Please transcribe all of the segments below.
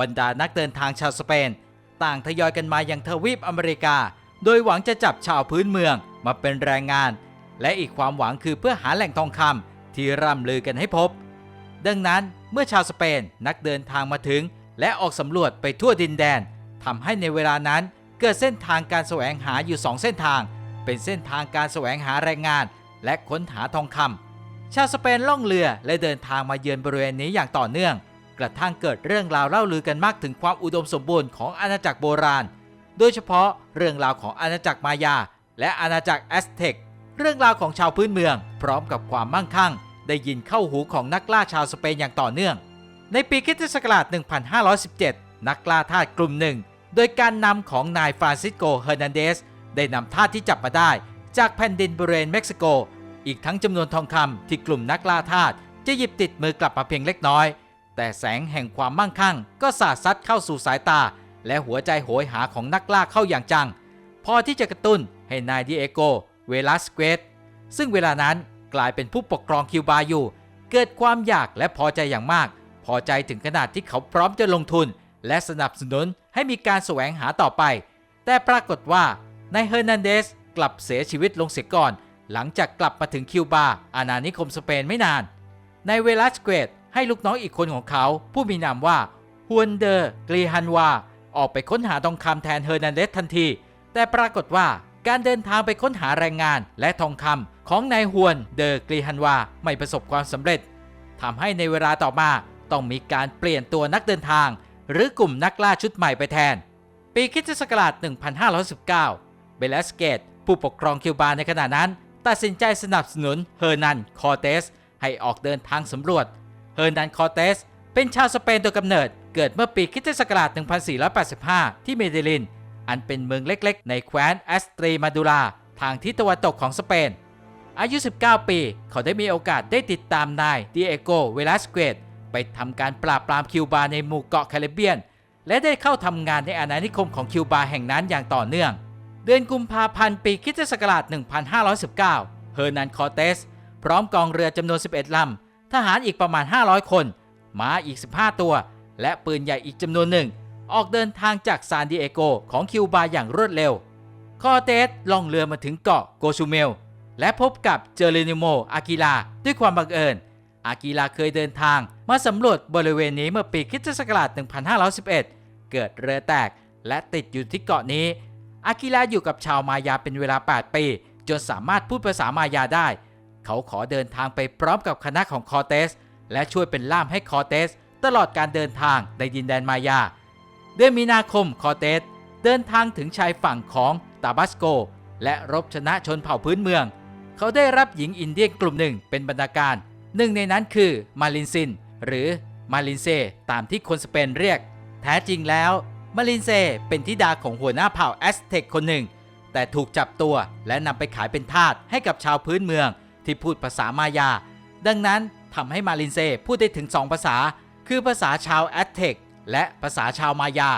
บรรดานักเดินทางชาวสเปน ต่างทยอยกันมาอยังทวีปอเมริกา โดยหวังจะจับชาวพื้นเมืองมาเป็นแรงงาน และอีกความหวังคือเพื่อหาแหล่งทองคำที่ร่ำลือกันให้พบ ดังนั้นเมื่อชาวสเปนนักเดินทางมาถึง และออกสำรวจไปทั่วดินแดนทำให้ในเวลานั้นเกิดเส้นทางการแสวงหาอยู่ 2 เส้นทาง เป็นเส้นทางการแสวงหาแรงงาน และค้นหาทองคำชาวสเปนล่องเรือและเดินทางมาเยือนบริเวณนี้อย่างต่อเนื่อง กระทั่งเกิดเรื่องราวเล่าลือกันมากถึงความอุดมสมบูรณ์ของอาณาจักรโบราณ โดยเฉพาะเรื่องราวของอาณาจักรมายา และอาณาจักรแอสเท็กเรื่องราวของชาวพื้นเมือง พร้อมกับความมั่งคั่ง ได้ยินเข้าหูของนักล่าชาวสเปนอย่างต่อเนื่อง ในปีคิตศักราช1517 นักล่าทาสกลุ่มหนึ่ง โดยการนำของนายฟรานซิสโก เฮอร์นันเดส ได้นำทาสที่จับมาได้ จากแผ่นดินบริเวณเม็กซิโก อีกทั้งจำนวนทองคำที่กลุ่มนักล่าทาสจะหยิบติดมือกลับมาเพียงเล็กน้อย แต่แสงแห่งความมั่งคั่ง ก็สาดซัดเข้าสู่สายตา และหัวใจโหยหาของนักล่าเข้าอย่างจัง พอที่จะกระตุ้นให้นายดิเอโก เวลาสเกตซึ่งเวลานั้นกลายเป็นผู้ปกครองคิวบาอยู่ เกิดความอยากและพอใจอย่างมาก พอใจถึงขนาดที่เขาพร้อมจะลงทุน และสนับสนุนให้มีการแสวงหาต่อไป แต่ปรากฏว่านายเฮอร์นันเดสกลับเสียชีวิตลงเสียก่อน หลังจากกลับมาถึงคิวบาอาณานิคมสเปนไม่นานในเวลาสเกต ให้ลูกน้องอีกคนของเขา ผู้มีนามว่าฮวนเดอร์กรีฮันวา ออกไปค้นหาทองคำแทนเฮอร์นันเดสทันที แต่ปรากฏว่าการเดินทางไปค้นหาแรงงานและทองคำของนายฮวนเดอร์กรีฮันวาไม่ประสบความสำเร็จทำให้ในเวลาต่อมาต้องมีการเปลี่ยนตัวนักเดินทาง หรือกลุ่มนักล่าชุดใหม่ไปแทน ปีคริสตศักราช 1519 เบลสเกต ผู้ปกครองคิวบาในขณะนั้น ตัดสินใจสนับสนุนเฮอร์นัน คอเตส ให้ออกเดินทางสำรวจ เฮอร์นันคอเตส เป็นชาวสเปนโดยกำเนิด เกิดเมื่อปีคริสตศักราช 1485 ที่เมเดลิน อันเป็นเมืองเล็กๆ ในแคว้นแอสตรีมาดูลา ทางทิศตะวันตกของสเปน อายุ 19 ปี เขาได้มีโอกาสได้ติดตามนายดิเอโก เวลาสเกตไปทำการปราบปรามคิวบาในหมู่เกาะแคริบเบียน และได้เข้าทำงานในอาณานิคมของคิวบาแห่งนั้นอย่างต่อเนื่อง เดือนกุมภาพันธ์ปีคริสตศักราช 1519 เฮอร์นันคอเตส พร้อมกองเรือจำนวน 11 ลำ ทหารอีกประมาณ 500 คนม้าอีก 15 ตัว และปืนใหญ่อีกจำนวนหนึ่ง ออกเดินทางจากซานดิเอโกของคิวบาอย่างรวดเร็ว คอเตสล่องเรือมาถึงเกาะโกชูเมล และพบกับเจอเรนิโม อากิลาด้วยความบังเอิญ อากิลาเคยเดินทางมาสำรวจบริเวณนี้เมื่อปีคริสตศักราช 1511 เกิดเรือแตกและติดอยู่ที่เกาะนี้ อากิลาอยู่กับชาวมายาเป็นเวลา 8 ปี จนสามารถพูดภาษามายาได้ เขาขอเดินทางไปพร้อมกับคณะของคอเตส และช่วยเป็นล่ามให้คอเตส ตลอดการเดินทางในดินแดนมายา เดือนมีนาคมคอเตส เดินทางถึงชายฝั่งของตาบัสโก และรบชนะชนเผ่าพื้นเมือง เขาได้รับหญิงอินเดียนกลุ่มหนึ่งเป็นบรรณาการ หนึ่งในนั้นคือมาลินซิน หรือมาลินเซตามที่คนสเปนเรียก แท้จริงแล้วมาลินเซเป็นธิดาของหัวหน้าเผ่าแอสเท็กคนหนึ่ง แต่ถูกจับตัวและนำไปขายเป็นทาสให้กับชาวพื้นเมือง ที่พูดภาษามายา ดังนั้นทำให้มาลินเซพูดได้ถึง 2 ภาษา คือภาษาชาวแอสเท็กและภาษาชาวมายา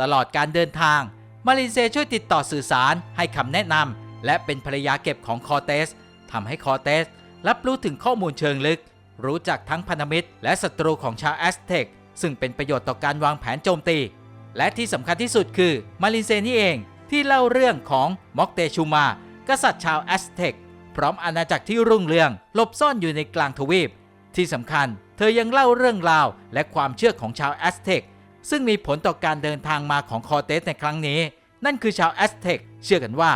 ตลอดการเดินทาง มาลินเซช่วยติดต่อสื่อสารให้คำแนะนำและเป็นภรรยาเก็บของคอเตสทำให้คอเตสรับรู้ถึงข้อมูลเชิงลึก รู้จักทั้งพันธมิตร และศัตรูของชาวแอสเท็กซึ่งเป็นประโยชน์ต่อการวางแผนโจมตี และที่สำคัญที่สุดคือมาลินเซนี่เองที่เล่าเรื่องของม็อกเตชูมา กษัตริย์ชาวแอสเท็ก พร้อมอาณาจักรที่รุ่งเรืองหลบซ่อนอยู่ในกลางทวีป ที่สำคัญเธอยังเล่าเรื่องราวและความเชื่อของชาวแอสเท็กซึ่งมีผลต่อการเดินทางมาของคอเตสในครั้งนี้ นั่นคือชาวแอสเท็กเชื่อกันว่า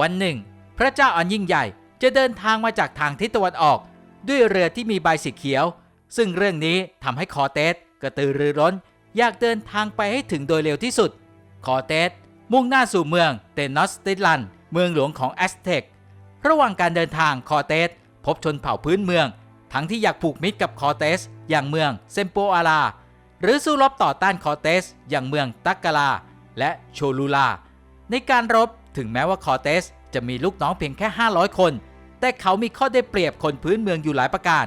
วันหนึ่ง พระเจ้าอันยิ่งใหญ่จะเดินทางมาจากทางทิศตะวันออก ด้วยเรือที่มีใบสีเขียว ซึ่งเรื่องนี้ทำให้คอเตสกระตือรือร้น อยากเดินทางไปให้ถึงโดยเร็วที่สุด คอเตสมุ่งหน้าสู่เมืองเตนอสติลัน เมืองหลวงของแอสเท็ก ระหว่างการเดินทางคอเตส พบชนเผ่าพื้นเมือง ทั้งที่อยากผูกมิตรกับคอเตส อย่างเมืองเซมโปอาลาหรือสู้รบต่อต้านคอเตส อย่างเมืองตักกาลา และโชลูลา ในการรบถึงแม้ว่าคอเตส จะมีลูกน้องเพียงแค่ 500 คน แต่เขามีข้อได้เปรียบคนพื้นเมืองอยู่หลายประการ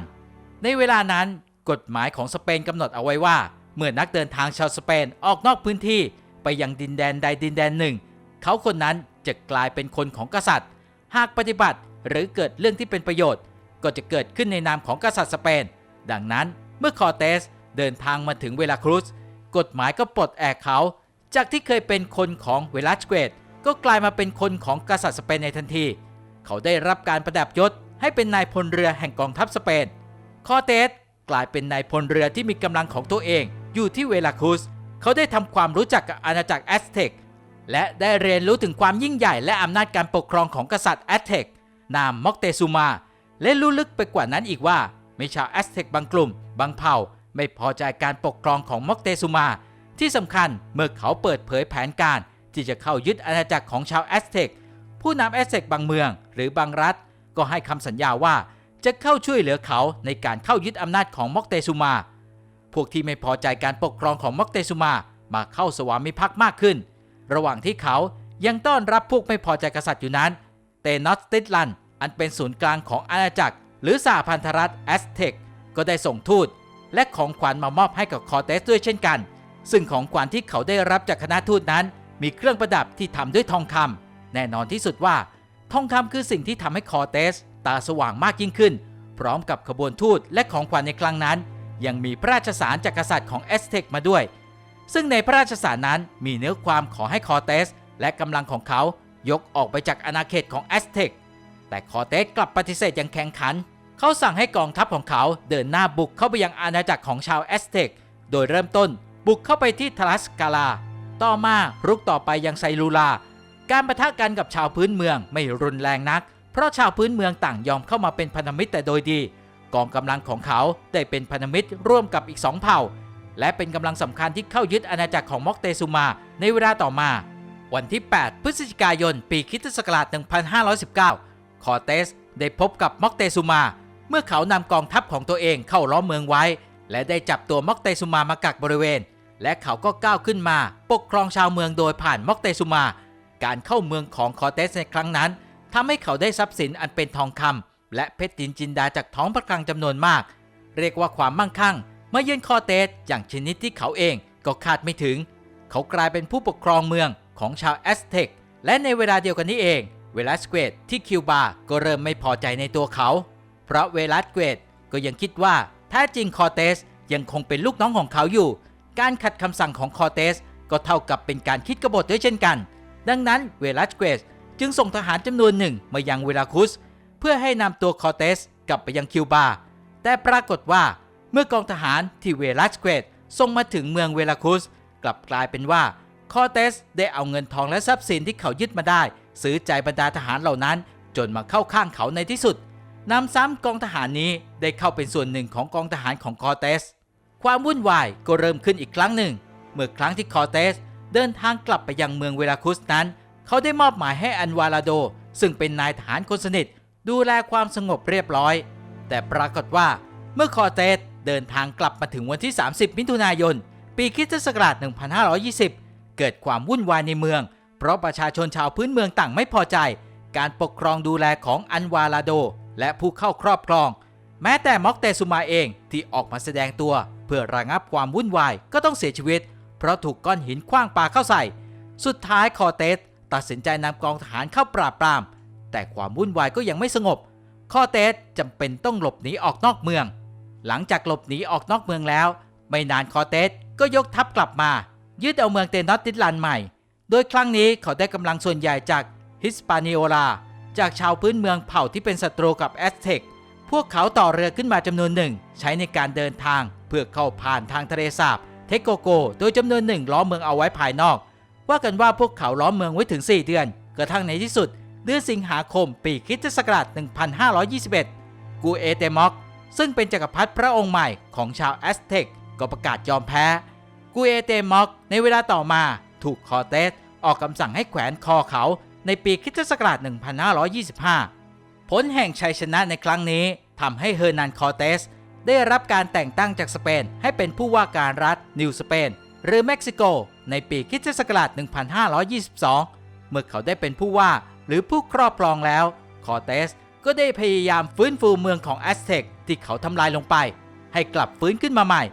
ในเวลานั้นกฎหมายของสเปนกำหนดเอาไว้ว่า เมื่อนักเดินทางชาวสเปนออกนอกพื้นที่ไปยังดินแดนใดดินแดนหนึ่ง เขาคนนั้นจะกลายเป็นคนของกษัตริย์ หากปฏิบัติหรือเกิดเรื่องที่เป็นประโยชน์ ก็จะเกิดขึ้นในนามของกษัตริย์สเปน ดังนั้นเมื่อคอเตสเดินทางมาถึงเวลาครุสกฎหมายก็ปลดแอกเขา จากที่เคยเป็นคนของเวลัสเกตก็กลายมาเป็นคนของกษัตริย์สเปนในทันที เขาได้รับการประดับยศให้เป็นนายพลเรือแห่งกองทัพสเปน คอเตสกลายเป็นนายพลเรือที่มีกำลังของตัวเองอยู่ที่เวลาครุส เขาได้ทำความรู้จักกับอาณาจักรแอสเท็ก และได้เรียนรู้ถึงความยิ่งใหญ่และอำนาจการปกครองของกษัตริย์แอสเท็กนามมอกเตซูมา และรู้ลึกไปกว่านั้นอีกว่ามีชาวแอสเท็กบางกลุ่ม บางเผ่า ไม่พอใจการปกครองของมอกเตซูมา ที่สำคัญเมื่อเขาเปิดเผยแผนการ ที่จะเข้ายึดอาณาจักรของชาวแอสเท็กผู้นำแอสเท็กบางเมือง หรือบางรัฐ ก็ให้คำสัญญาว่าจะเข้าช่วยเหลือเขาในการเข้ายึดอำนาจของมอกเตซูมา พวกที่ไม่พอใจการปกครองของมอกเตซูมามาเข้าสวามิภักดิ์มากขึ้น ระหว่างที่เขายังต้อนรับพวกไม่พอใจกษัตริย์อยู่นั้น เตนอสติดลัน อันเป็นศูนย์กลางของอาณาจักร หรือสหพันธรัฐแอสเท็กก็ได้ส่งทูต และของขวัญมามอบให้กับคอเตสด้วยเช่นกัน ซึ่งของขวัญที่เขาได้รับจากคณะทูตนั้น มีเครื่องประดับที่ทำด้วยทองคำแน่นอนที่สุดว่า ทองคำคือสิ่งที่ทำให้คอเตส ตาสว่างมากยิ่งขึ้น พร้อมกับขบวนทูตและของขวัญในครั้งนั้น ยังมีพระราชสารจากกษัตริย์ของแอสเท็กมาด้วย ซึ่งในพระราชสารนั้นมีเนื้อความขอให้คอเตส และกำลังของเขายกออกไปจากอาณาเขตของแอสเท็กแต่คอเตสกลับปฏิเสธอย่างแข็งขัน เขาสั่งให้กองทัพของเขาเดินหน้าบุกเข้าไปยังอาณาจักรของชาวแอสเท็กโดยเริ่มต้นบุกเข้าไปที่ทรัสกาลา ต่อมารุกต่อไปยังไซรูลา การประทะกันกับชาวพื้นเมืองไม่รุนแรงนัก เพราะชาวพื้นเมืองต่างยอมเข้ามาเป็นพันธมิตรแต่โดยดี กองกำลังของเขาได้เป็นพันธมิตรร่วมกับอีกสองเผ่า และเป็นกำลังสำคัญที่เข้ายึดอาณาจักรของมอกเตซูมาในเวลาต่อมา วันที่ 8 พฤศจิกายน ปีคิตศักราช 1519 คอเตสได้พบกับมอกเตซูมา เมื่อเขานำกองทัพของตัวเองเข้าล้อมเมืองไว้ และได้จับตัวมอกเตซูมามากักบริเวณ และเขาก็ก้าวขึ้นมาปกครองชาวเมืองโดยผ่านมอกเตซูมา การเข้าเมืองของคอเตสในครั้งนั้นทำให้เขาได้ทรัพย์สินอันเป็นทองคำและเพชรจินจินดาจากท้องพระคลังจำนวนมาก เรียกว่าความมั่งคั่ง มื่อเยือนคอเตสอย่างชนิดที่เขาเองก็คาดไม่ถึง เขากลายเป็นผู้ปกครองเมืองของชาวแอสเท็กและในเวลาเดียวกันนี้เอง เวลัสเกตที่คิวบาก็เริ่มไม่พอใจในตัวเขา เพราะเวลัสเกตก็ยังคิดว่าแท้จริงคอเตสยังคงเป็นลูกน้องของเขาอยู่ การขัดคำสั่งของคอเตสก็เท่ากับเป็นการคิดกบฏด้วยเช่นกัน ดังนั้นเวลัสเกตจึงส่งทหารจำนวนหนึ่งมายังเวลาคุส เพื่อให้นำตัวคอเตสกลับไปยังคิวบา แต่ปรากฏว่า เมื่อกองทหารที่เวลัสเกตส่งมาถึงเมืองเวลาคุส กลับกลายเป็นว่าคอเตสได้เอาเงินทองและทรัพย์สินที่เขายึดมาได้ ซื้อใจบรรดาทหารเหล่านั้น จนมาเข้าข้างเขาในที่สุดนำซ้ำกองทหารนี้ได้เข้าเป็นส่วนหนึ่งของกองทหารของคอเตส ความวุ่นวายก็เริ่มขึ้นอีกครั้งหนึ่ง เมื่อครั้งที่คอเตส เดินทางกลับไปยังเมืองเวลาคุสนั้น เขาได้มอบหมายให้อันวาลาโด ซึ่งเป็นนายทหารคนสนิท ดูแลความสงบเรียบร้อย แต่ปรากฏว่า เมื่อคอเตส เดินทางกลับมาถึงวันที่ 30 มิถุนายน ปีคริสตศักราช 1520 เกิดความวุ่นวายในเมือง เพราะประชาชนชาวพื้นเมืองต่างไม่พอใจ การปกครองดูแลของอันวาลาโด และผู้เข้าครอบครอง แม้แต่ม็อกเตซูมาเองที่ออกมาแสดงตัว เพื่อระงับความวุ่นวายก็ต้องเสียชีวิต เพราะถูกก้อนหินคว้างปาเข้าใส่ สุดท้ายคอเตสตัดสินใจนำกองทหารเข้าปราบปราม แต่ความวุ่นวายก็ยังไม่สงบ คอเตสจำเป็นต้องหลบหนีออกนอกเมือง หลังจากหลบหนีออกนอกเมืองแล้ว ไม่นานคอเตสก็ยกทัพกลับมา ยึดเอาเมืองเตนอตติลันใหม่ โดยครั้งนี้เขาได้กำลังส่วนใหญ่จากฮิสปานิโอลา จากชาวพื้นเมืองเผ่าที่เป็นศัตรูกับแอสเท็กพวกเขาต่อเรือขึ้นมาจำนวนหนึ่ง ใช้ในการเดินทาง เพื่อเข้าผ่านทางทะเลสาบเทโกโก โดยจำนวนหนึ่งล้อมเมืองเอาไว้ภายนอก ว่ากันว่าพวกเขาล้อมเมืองไว้ถึง 4 เดือน กระทั่งในที่สุด เดือนสิงหาคมปีคริสตศักราช 1521 กูเอเตมอก ซึ่งเป็นจักรพรรดิพระองค์ใหม่ของชาวแอสเท็กก็ประกาศยอมแพ้ กูเอเตม็อก ในเวลาต่อมาถูกคอเตสออกคำสั่งให้แขวนคอเขาในปีคริสตศักราช 1525 ผลแห่งชัยชนะในครั้งนี้ทำให้เฮอร์นันคอเตส ได้รับการแต่งตั้งจากสเปนให้เป็นผู้ว่าการรัฐนิวสเปนหรือเม็กซิโก ในปีคริสตศักราช 1522 เมื่อเขาได้เป็นผู้ว่าหรือผู้ครอบครองแล้ว คอเตส ก็ได้พยายามฟื้นฟูเมืองของแอสเท็กที่เขาทำลายลงไป ให้กลับฟื้นขึ้นมาใหม่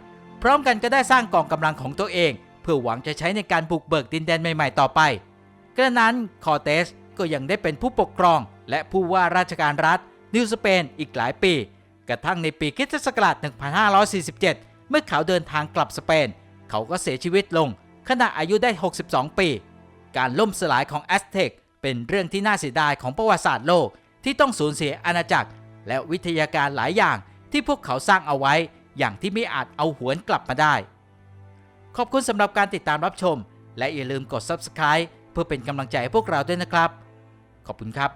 พร้อมกันก็ได้สร้างกองกำลังของตัวเอง เพื่อหวังจะใช้ในการบุกเบิกดินแดนใหม่ๆต่อไป กระนั้นคอเตสก็ยังได้เป็นผู้ปกครอง และผู้ว่าราชการรัฐ นิวสเปนอีกหลายปี กระทั่งในปีคริสตศักราช 1547 เมื่อเขาเดินทางกลับสเปน เขาก็เสียชีวิตลง ขณะอายุได้ 62 ปี การล่มสลายของแอสเท็กเป็นเรื่องที่น่าเสียดายของประวัติศาสตร์โลก ที่ต้องสูญเสียอาณาจักร และวิทยาการหลายอย่างที่พวกเขาสร้างเอาไว้อย่างที่ไม่อาจเอาหวนกลับมาได้ ขอบคุณสำหรับการติดตามรับชม และอย่าลืมกด Subscribe เพื่อเป็นกำลังใจให้พวกเราด้วยนะครับ ขอบคุณครับ